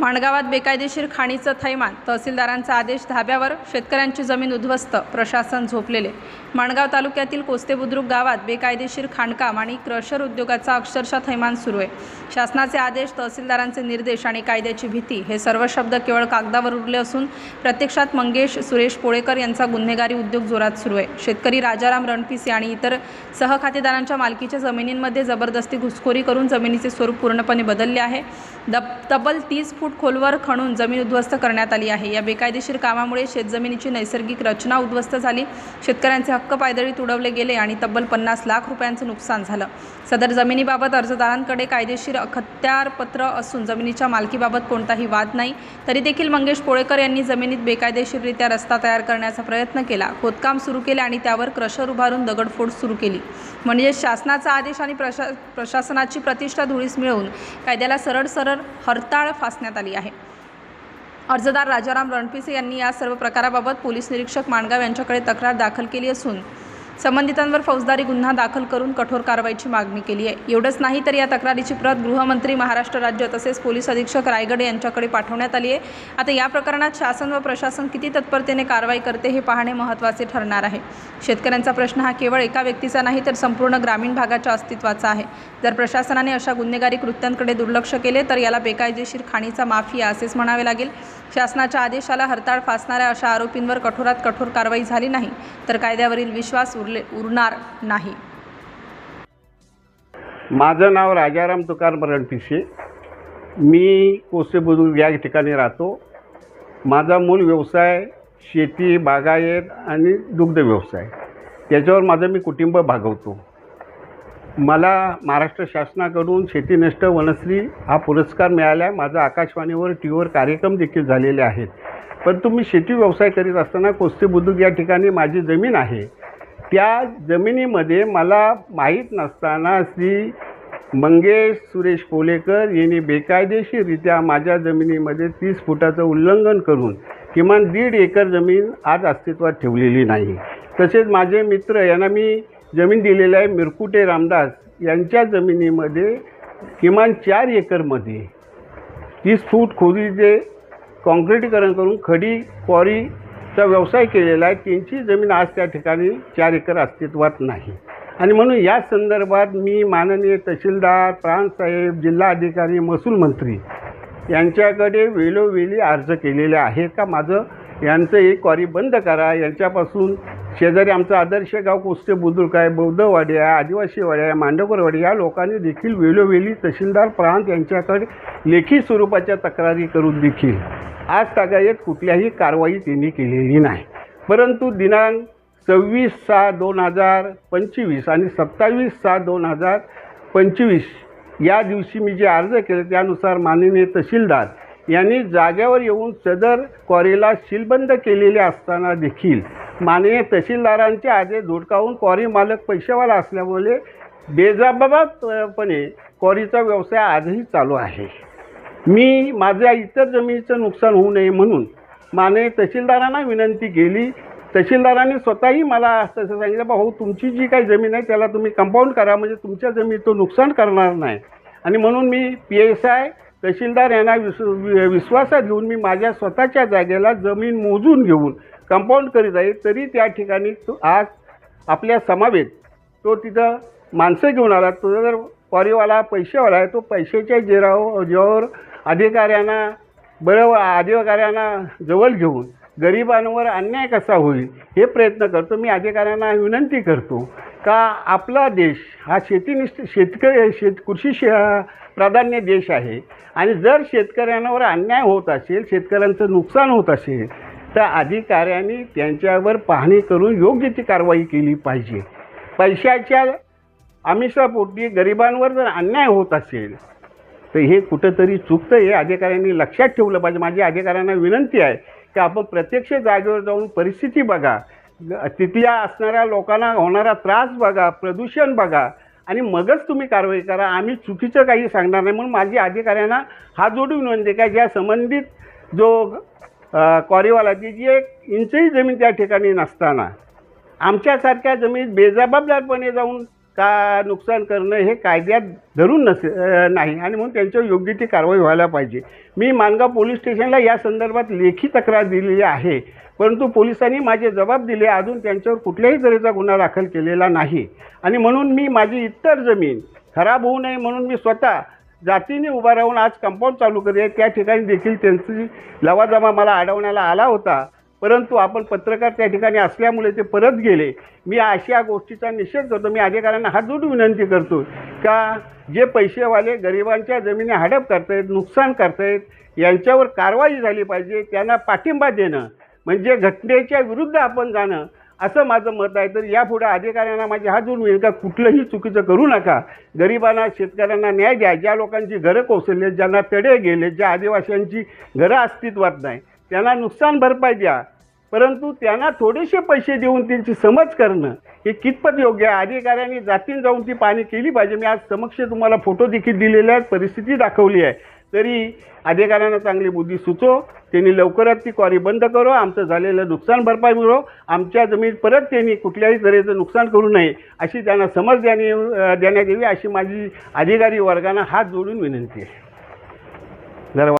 माणगावात बेकायदेशीर खाणीचं थैमान तहसीलदारांचा आदेश धाब्यावर शेतकऱ्यांची जमीन उद्ध्वस्त प्रशासन झोपलेले. माणगाव तालुक्यातील कोस्ते बुद्रुक गावात बेकायदेशीर खाणकाम आणि क्रशर उद्योगाचा अक्षरशः थैमान सुरू आहे. शासनाचे आदेश तहसीलदारांचे निर्देश आणि कायद्याची भीती हे सर्व शब्द केवळ कागदावर उरले असून प्रत्यक्षात मंगेश सुरेश पोळेकर यांचा गुन्हेगारी उद्योग जोरात सुरू आहे. शेतकरी राजाराम रणपिसे आणि इतर सहखातेदारांच्या मालकीच्या जमिनींमध्ये जबरदस्ती घुसखोरी करून जमिनीचे स्वरूप पूर्णपणे बदलले आहे. दब तब्बल तीस फूट खोलवर खणून जमीन उद्ध्वस्त करण्यात आली आहे. या बेकायदेशीर कामामुळे शेतजमिनीची नैसर्गिक रचना उद्ध्वस्त झाली. शेतकऱ्यांचे हक्क पायदळीत तुडवले गेले आणि तब्बल पन्नास लाख रुपयांचं नुकसान झालं. सदर जमिनीबाबत अर्जदारांकडे कायदेशीर अखत्यारपत्र असून जमिनीच्या मालकीबाबत कोणताही वाद नाही. तरी देखील मंगेश पोळेकर यांनी जमिनीत बेकायदेशीररित्या रस्ता तयार करण्याचा प्रयत्न केला. खोदकाम सुरू केले आणि त्यावर क्रशर उभारून दगडफोड सुरू केली. म्हणजे शासनाचा आदेश आणि प्रशा प्रशासनाची प्रतिष्ठा धुळीस मिळवून कायद्याला सरळ सरळ हरताळ फासण्यात आली. आहे. अर्जदार राजाराम रणपिसे यांनी या सर्व प्रकाराबाबत पोलीस निरीक्षक माणगाव यांच्याकडे तक्रार दाखल केली असून संबंधितांवर फौजदारी गुन्हा दाखल करून कठोर कारवाईची मागणी केली आहे. एवढंच नाही तर या तक्रारीची प्रत गृहमंत्री महाराष्ट्र राज्य तसेच पोलीस अधीक्षक रायगड यांच्याकडे पाठवण्यात आली आहे. आता या प्रकरणात शासन व प्रशासन किती तत्परतेने कारवाई करते हे पाहणे महत्त्वाचे ठरणार आहे. शेतकऱ्यांचा प्रश्न हा केवळ एका व्यक्तीचा नाही तर संपूर्ण ग्रामीण भागाच्या अस्तित्वाचा आहे. जर प्रशासनाने अशा गुन्हेगारी कृत्यांकडे दुर्लक्ष केले तर याला बेकायदेशीर खाणीचा माफिया असेच म्हणावे लागेल. शासनाच्या आदेशाला हरताळ फासणाऱ्या अशा आरोपींवर कठोरात कठोर कारवाई झाली नाही तर कायद्यावरील विश्वास उरला उरणार नाही. माझं नाव राजाराम तुकाराम रणपिसे मी कोसे बुजुर्ग या ठिकाणी राहतो. माझा मूळ व्यवसाय शेती बागायत आणि दुग्ध व्यवसाय. त्याच्यावर माझं मी कुटुंब भागवतो. मला महाराष्ट्र शासनाकडून शेतीनिष्ठ वनश्री हा पुरस्कार मिळाला. आहे माझा आकाशवाणीवर टी व्हीवर कार्यक्रम देखील झालेले आहेत. परंतु मी शेती व्यवसाय करीत असताना कोस्ती बुद्रुक या ठिकाणी माझी जमीन आहे. त्या जमिनीमध्ये मला माहीत नसताना श्री मंगेश सुरेश कोलेकर यांनी बेकायदेशीररित्या माझ्या जमिनीमध्ये तीस फुटाचं उल्लंघन करून किमान दीड एकर जमीन आज अस्तित्वात ठेवलेली नाही. तसेच माझे मित्र यांना मी जमीन दिलेली आहे मिरकुटे रामदास यांच्या जमिनीमध्ये किमान चार एकरमध्ये तीस फूट खोदीचे कॉन्क्रिटीकरण करून खडी चा व्यवसाय केलेला आहे त्यांची जमीन आज त्या ठिकाणी चार एकर अस्तित्वात नाही. आणि म्हणून या संदर्भात मी माननीय तहसीलदार प्रांतसाहेब जिल्हाधिकारी महसूल मंत्री यांच्याकडे वेळोवेळी अर्ज केलेले आहेत का? माझं यांचं एक क्वारी बंद करा. यांच्यापासून शेजारी आमचं आदर्श गाव कुस्ते बुद्रुक आहे बौद्धवाडी आहे आदिवासीवाडी आहे मांडवरवाडी या लोकांनी देखील वेळोवेळी तहसीलदार प्रांत यांच्याकडे लेखी स्वरूपाच्या तक्रारी करून देखील आज तागायत कुठल्याही कारवाई त्यांनी केलेली नाही. परंतु दिनांक सव्वीस सहा दोन हजार पंचवीस आणि सत्तावीस सहा दोन हजार पंचवीस या दिवशी मी जे अर्ज केले त्यानुसार माननीय तहसीलदार यांनी जाग्यावर येऊन सदर क्वारीला शिलबंद केलेले असताना देखील माननीय तहसीलदारांचे आदेश धुडकावून क्वारी मालक पैशावाला असल्यामुळे बेजबाबपणे क्वारीचा व्यवसाय आजही चालू आहे. मी माझ्या इतर जमिनीचं नुकसान होऊ नये म्हणून माननीय तहसीलदारांना विनंती केली. तहसीलदारांनी स्वतःही मला असं सांगितलं भाऊ तुमची जी काही जमीन आहे त्याला तुम्ही कंपाऊंड करा म्हणजे तुमच्या जमिनीचं नुकसान करणार नाही. आणि म्हणून मी पी एस आय तहसीलदार यांना विस वि- विश्वासात घेऊन मी माझ्या स्वतःच्या जागेला जमीन मोजून घेऊन कंपाऊंड करीत आहे तरी त्या ठिकाणी तो आज आपल्या समावेत तो तिथं माणसं घेऊन आला. तो जर क्वारीवाला पैसेवाला आहे तो पैशाच्या जेराव जेवावर अधिकाऱ्यांना बरं अधिकाऱ्यांना जवळ घेऊन गरिबांवर अन्याय कसा होईल हे प्रयत्न करतो. मी अधिकाऱ्यांना विनंती करतो का आपला देश हा शेतीनिष्ठ शेतकरी शेत कृषी शे प्राधान्य देश आहे. आणि जर शेतकऱ्यांवर अन्याय होत असेल शेतकऱ्यांचं नुकसान होत असेल तर अधिकाऱ्यांनी त्यांच्यावर पाहणी करून योग्य ती कारवाई केली पाहिजे. पैशाच्या आमिषापोटी गरिबांवर जर अन्याय होत असेल तर हे कुठंतरी चुकतं हे अधिकाऱ्यांनी लक्षात ठेवलं पाहिजे. माझी अधिकाऱ्यांना विनंती आहे की आपण प्रत्यक्ष जागेवर जाऊन परिस्थिती बघा. तिथल्या असणाऱ्या लोकांना होणारा त्रास बघा प्रदूषण बघा आणि मगच तुम्ही कारवाई करा. आम्ही चुकीचं काही सांगणार नाही म्हणून माझी अधिकाऱ्यांना हात जोडून विनंती काय का ज्या संबंधित जो अ, जी एक इंचही जमीन त्या ठिकाणी नसताना आमच्यासारख्या जमीन बेजबाबदारपणे जाऊन का नुकसान करणं हे कायद्यात धरून नसे नाही. आणि म्हणून त्यांच्यावर योग्य ती कारवाई व्हायला पाहिजे. मी मानगाव पोलीस स्टेशनला या संदर्भात लेखी तक्रार दिलेली आहे. परंतु पोलिसांनी माझे जबाब दिले. अजून त्यांच्यावर कुठल्याही तऱ्हेचा गुन्हा दाखल केलेला नाही. आणि म्हणून मी माझी इतर जमीन खराब होऊ नये म्हणून मी स्वतः जातीने उभा राहून आज कंपाऊंड चालू करूया त्या ठिकाणी देखील त्यांची लवाजमा मला अडवण्याला आला होता. परंतु आपण पत्रकार त्या ठिकाणी असल्यामुळे ते परत गेले. मी अशा गोष्टीचा निषेध करतो मी अधिकाऱ्यांना हात जोडून विनंती करतो का जे पैसेवाले गरिबांच्या जमिनी हडप करतायत नुकसान करतायत यांच्यावर कारवाई झाली पाहिजे त्यांना पाठिंबा देणं म्हणजे घटनेच्या विरुद्ध आपण जाणं असं माझं मत आहे. तर यापुढे अधिकाऱ्यांना माझी हात जोडून येईल का कुठलंही चुकीचं करू नका. गरिबांना शेतकऱ्यांना न्याय द्या. ज्या लोकांची घरं कोसळले ज्यांना तडे गेले ज्या आदिवासींची घरं अस्तित्वात नाही त्यांना नुकसान भरपाई द्या. परंतु त्यांना थोडेसे पैसे देऊन त्यांची समज करणं हे कितपत योग्य आहे? अधिकाऱ्यांनी जातीन जाऊन ती पाणी केली पाहिजे. मी आज समक्ष तुम्हाला फोटो देखील दिलेले आहेत परिस्थिती दाखवली आहे. तरी अधिकाऱ्यांना चांगली बुद्धी सुचो त्यांनी लवकरात ती क्वारी बंद करो आमचं झालेलं नुकसान भरपाई मिळो आमच्या जमीन परत त्यांनी कुठल्याही तऱ्हेचं नुकसान करू नये अशी त्यांना समज देणे देण्यात यावी अशी माझी अधिकारी वर्गांना हात जोडून विनंती आहे.